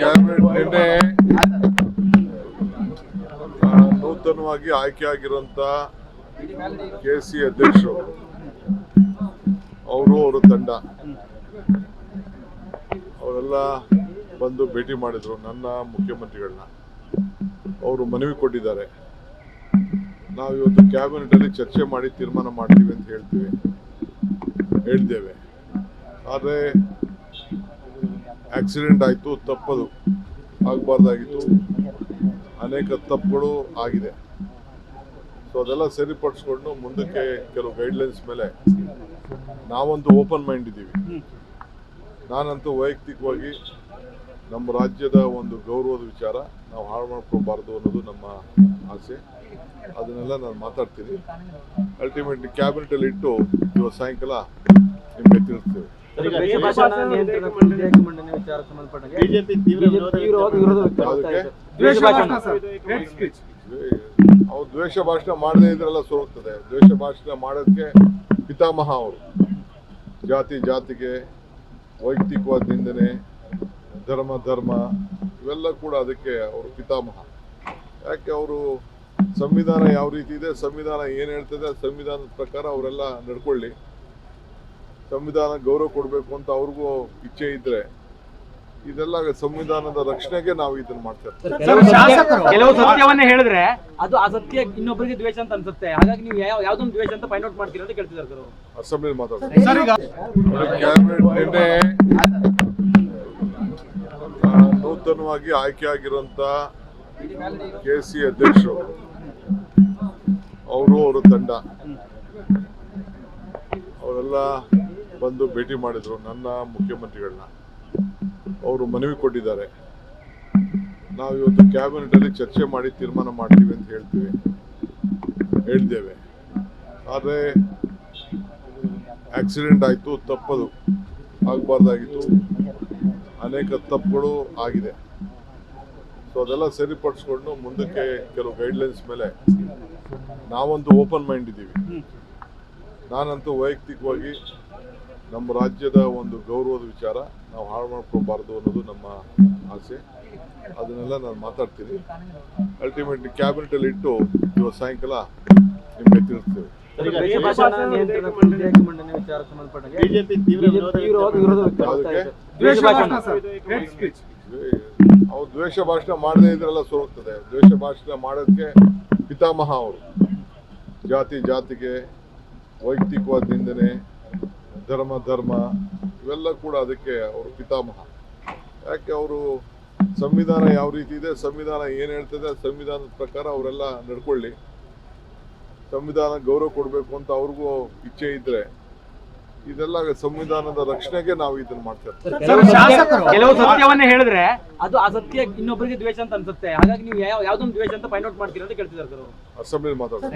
Cabinet ನಿನ್ನೆ ನೂತನವಾಗಿ ಆಯ್ಕೆಯಾಗಿರುವಂತ K C ಅಧ್ಯಕ್ಷರು, ಅವರು, ಅವರ ತಂಡ, ಅವರೆಲ್ಲ ಬಂದು ಭೇಟಿ ಮಾಡಿದ್ರು ನನ್ನ ಮುಖ್ಯಮಂತ್ರಿಗಳನ್ನ. ಅವರು ಮನವಿ ಕೊಟ್ಟಿದ್ದಾರೆ. ನಾವು ಇವತ್ತು ಕ್ಯಾಬಿನೆಟ್ ಅಲ್ಲಿ ಚರ್ಚೆ ಮಾಡಿ ತೀರ್ಮಾನ ಮಾಡ್ತೀವಿ ಅಂತ ಹೇಳ್ತೀವಿ, ಹೇಳ್ತೇವೆ. ಆದರೆ ಆಕ್ಸಿಡೆಂಟ್ ಆಯಿತು, ತಪ್ಪದು ಆಗಬಾರ್ದಾಗಿತ್ತು. ಅನೇಕ ತಪ್ಪುಗಳು ಆಗಿದೆ. ಸೊ ಅದೆಲ್ಲ ಸರಿಪಡಿಸ್ಕೊಂಡು ಮುಂದಕ್ಕೆ ಕೆಲವು ಗೈಡ್ಲೈನ್ಸ್ ಮೇಲೆ ನಾವಂತೂ ಓಪನ್ ಮೈಂಡ್ ಇದ್ದೀವಿ. ನಾನಂತೂ ವೈಯಕ್ತಿಕವಾಗಿ ನಮ್ಮ ರಾಜ್ಯದ ಒಂದು ಗೌರವದ ವಿಚಾರ ನಾವು ಹಾಳು ಮಾಡ್ಕೊಬಾರ್ದು ಅನ್ನೋದು ನಮ್ಮ ಆಸೆ. ಅದನ್ನೆಲ್ಲ ನಾನು ಮಾತಾಡ್ತೀನಿ. ಅಲ್ಟಿಮೇಟ್ಲಿ ಕ್ಯಾಬಿನೆಟಲ್ಲಿ ಇಟ್ಟು ಇವತ್ತು ಸಾಯಂಕಾಲ ನಿಮಗೆ ತಿಳಿಸ್ತೇವೆ. ಬಿಜೆಪಿ ತೀವ್ರ ಅವ್ರು ದ್ವೇಷ ಭಾಷಣ ಮಾಡದೇ ಇದ್ರೆಲ್ಲ ಸೋಲ್ತದೆ ದ್ವೇಷ ಭಾಷಣ ಮಾಡೋದಕ್ಕೆ ಪಿತಾಮಹ ಅವರು. ಜಾತಿ ಜಾತಿಗೆ ವೈಯಕ್ತಿಕವಾದ ನಿಂದನೆ ಧರ್ಮ ಧರ್ಮ ಇವೆಲ್ಲ ಕೂಡ ಅದಕ್ಕೆ ಅವರು ಪಿತಾಮಹ. ಯಾಕೆ ಅವರು ಸಂವಿಧಾನ ಯಾವ ರೀತಿ ಇದೆ ಸಂವಿಧಾನ ಏನು ಹೇಳ್ತದೆ ಆ ಸಂವಿಧಾನದ ಪ್ರಕಾರ ಅವರೆಲ್ಲ ನಡ್ಕೊಳ್ಳಿ. ಸಂವಿಧಾನ ಗೌರವ ಕೊಡಬೇಕು ಅಂತ ಅವ್ರಿಗೂ ಇಚ್ಛೆ ಇದ್ರೆ ಇದೆಲ್ಲ ಸಂವಿಧಾನದ ರಕ್ಷಣೆಗೆ ನಾವು ಇದನ್ನ ಮಾಡ್ತೇವೆ ಇರ್ತೀವಿ. ಕೆಲವು ಸತ್ಯ- ಹೇಳಿದ್ರೆ ಅದು ಅಸತ್ಯ ಇನ್ನೊಬ್ಬರಿಗೆ ದ್ವೇಷ ಅಂತ ಅನ್ಸುತ್ತೆ. ಹಾಗಾಗಿ ನೀವು ಯಾವ ಯಾವ್ದೊಂದು ದ್ವೇಷ ಅಂತ ಫೈಂಡ್ ಔಟ್ ಮಾಡ್ತೀರಾ ಅಂತ ಕೇಳ್ತಿದ್ದಾರೆ ಸರ್. ಅಸೆಂಬ್ಲಿ ಮಾತಾಡ್ತಾರೆ ನಿನ್ನೆ ನೂತನವಾಗಿ ಆಯ್ಕೆಯಾಗಿರುವಂತ ಕೆ ಸಿ ಅಧ್ಯಕ್ಷರು ಅವರು ಅವರ ತಂಡ. ಅವರೆಲ್ಲ ಬಂದು ಭೇಟಿ ಮಾಡಿದ್ರು ನನ್ನ ಮುಖ್ಯಮಂತ್ರಿಗಳನ್ನ. ಅವರು ಮನವಿ ಕೊಟ್ಟಿದ್ದಾರೆ. ನಾವು ಇವತ್ತು ಕ್ಯಾಬಿನೆಟ್ ಅಲ್ಲಿ ಚರ್ಚೆ ಮಾಡಿ ತೀರ್ಮಾನ ಮಾಡ್ತೀವಿ ಅಂತ ಹೇಳ್ತೀವಿ. ಹೇಳ್ತೇವೆ. ಆದರೆ ಆಕ್ಸಿಡೆಂಟ್ ಆಯಿತು, ತಪ್ಪದು ಆಗಬಾರ್ದಾಗಿತ್ತು. ಅನೇಕ ತಪ್ಪುಗಳು ಆಗಿದೆ. ಸೊ ಅದೆಲ್ಲ ಸರಿಪಡಿಸ್ಕೊಂಡು ಮುಂದಕ್ಕೆ ಕೆಲವು ಗೈಡ್ಲೈನ್ಸ್ ಮೇಲೆ ನಾವಂತೂ ಓಪನ್ ಮೈಂಡ್ ಇದ್ದೀವಿ. ನಾನಂತೂ ವೈಯಕ್ತಿಕವಾಗಿ ನಮ್ಮ ರಾಜ್ಯದ ಒಂದು ಗೌರವದ ವಿಚಾರ ನಾವು ಹಾಳು ಮಾಡ್ಕೋಬಾರ್ದು ಅನ್ನೋದು ನಮ್ಮ ಆಸೆ. ಅದನ್ನೆಲ್ಲ ನಾನು ಮಾತಾಡ್ತೀನಿ. ಅಲ್ಟಿಮೇಟ್ಲಿ ಕ್ಯಾಬಿನೆಟಲ್ಲಿ ಇಟ್ಟು ಇವತ್ತು ಸಾಯಂಕಾಲ ನಿಮಗೆ ತಿಳಿಸ್ತೇವೆ. ದ್ವೇಷ ಭಾಷಣ ನಿಯಂತ್ರಣ ವಿಧೇಯಕ ಮಂಡನೆ ವಿಚಾರ ಸಂಬಂಧಪಟ್ಟಂಗೆ? ಬಿಜೆಪಿ ತೀವ್ರ ವಿರೋಧ ವಿರೋಧ ವ್ಯಕ್ತಪಡಿಸ್ತಾ ಇದೆ. ದ್ವೇಷ ಭಾಷಣ. ಅವ್ರು ದ್ವೇಷ ಭಾಷಣ ಮಾಡದೇ ಇದ್ರೆಲ್ಲ ಸೋಲ್ತದೆ ದ್ವೇಷ ಭಾಷಣ ಮಾಡೋದಕ್ಕೆ ಪಿತಾಮಹ ಅವರು. ಜಾತಿ ಜಾತಿಗೆ ವೈಯಕ್ತಿಕವಾದ ನಿಂದನೆ ಧರ್ಮ ಧರ್ಮ ಇವೆಲ್ಲ ಕೂಡ ಅದಕ್ಕೆ ಅವರು ಪಿತಾಮಹ. ಯಾಕೆ ಅವರು ಸಂವಿಧಾನ ಯಾವ ರೀತಿ ಇದೆ ಸಂವಿಧಾನ ಏನು ಹೇಳ್ತದೆ ಆ ಸಂವಿಧಾನದ ಪ್ರಕಾರ ಅವರೆಲ್ಲ ನಡ್ಕೊಳ್ಳಿ. ಸಂವಿಧಾನ ಗೌರವ ಕೊಡಬೇಕು ಅಂತ ಅವ್ರಿಗೂ ಇಚ್ಛೆ ಇದ್ರೆ ಇದೆಲ್ಲ ಸಂವಿಧಾನದ ರಕ್ಷಣೆಗೆ ನಾವು ಇದನ್ನ ಮಾಡ್ತೇವೆ. ಹೇಳಿದ್ರೆ ಅದು ಅಸತ್ಯ ಇನ್ನೊಬ್ಬರಿಗೆ ದ್ವೇಷ ಅಂತ ಅನ್ಸುತ್ತೆ. ಹಾಗಾಗಿ ನೀವು ಯಾವ ಯಾವ್ದೊಂದು ದ್ವೇಷ ಅಂತ ಫೈಂಡ್ ಔಟ್ ಮಾಡ್ತೀರಾ ಅಂತ ಕೇಳ್ತಿದ್ದಾರೆ. ಅಸೆಂಬ್ಲಿ ಮಾತಾಡ್ತಾರೆ.